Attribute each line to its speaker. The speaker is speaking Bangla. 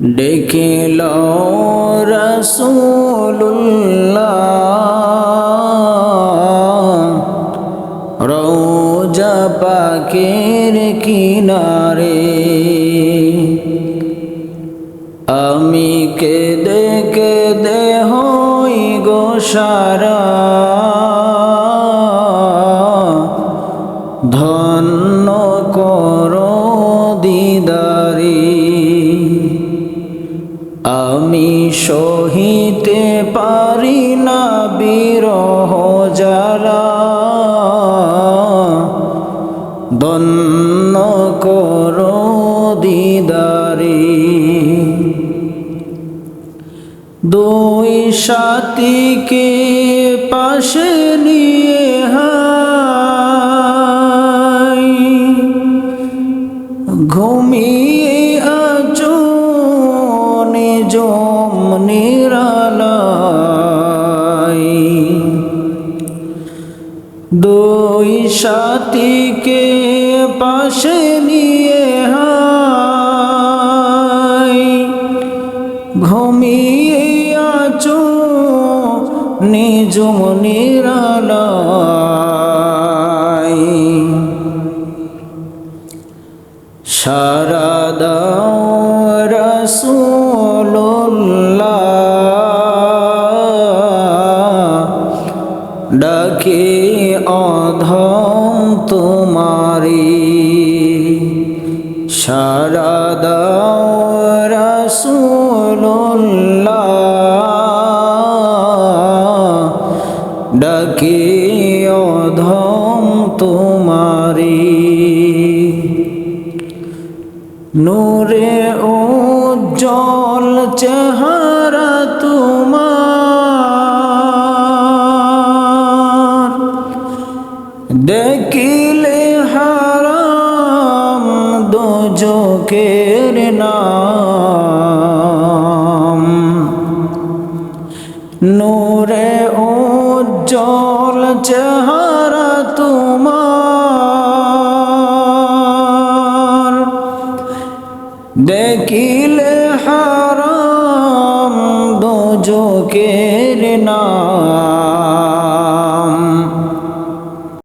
Speaker 1: ডেকিল রসুল্লাহ রোজা পাকের কিনারে। আমি কে দেখে হই গো সারা। ধন্য কর আমি সহিতে পারি না বিরহ জ্বালা দন্ন কর দিদারি। দুই সাথীকে পাশে নিয়ে হাই সাথীকে পাশে নিয়ে হাই ঘুমিয়ে আছো নিজম নিরালাই সারা ডাকে অধম তোমারি। সারা দাও রসুল্লাহ ডাকে অধম তোমারি। নূরে উজ্জ্বল চেহারা তোমার দেখিলে হারাম দোজকের নাম। নূরে উজ্জ্বল চেহারা তোমার। দেখিলে হারাম দোজকের নাম।